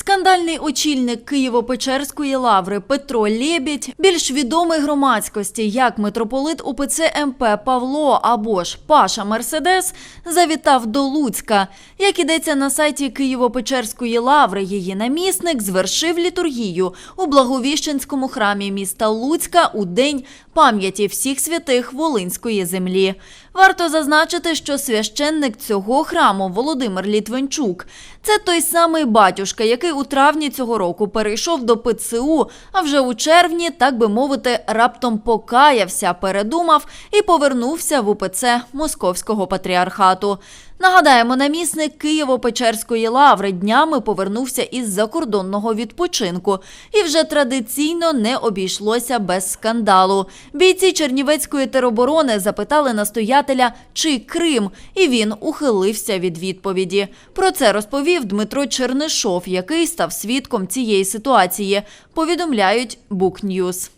Скандальний очільник Києво-Печерської лаври Петро Лєбідь, більш відомий громадськості як митрополит УПЦ МП Павло або ж Паша Мерседес, завітав до Луцька. Як ідеться на сайті Києво-Печерської лаври, її намісник звершив літургію у Благовіщенському храмі міста Луцька у день пам'яті всіх святих Волинської землі. Варто зазначити, що священник цього храму Володимир Літвинчук це той самий батюшка, який у травні цього року перейшов до ПЦУ, а вже у червні, так би мовити, раптом покаявся, передумав і повернувся в УПЦ Московського патріархату. Нагадаємо, намісник Києво-Печерської лаври днями повернувся із закордонного відпочинку і вже традиційно не обійшлося без скандалу. Бійці Чернівецької тероборони запитали настоятеля, чи Крим, і він ухилився від відповіді. Про це розповів Дмитро Чернишов, який став свідком цієї ситуації. Повідомляють Букньюз.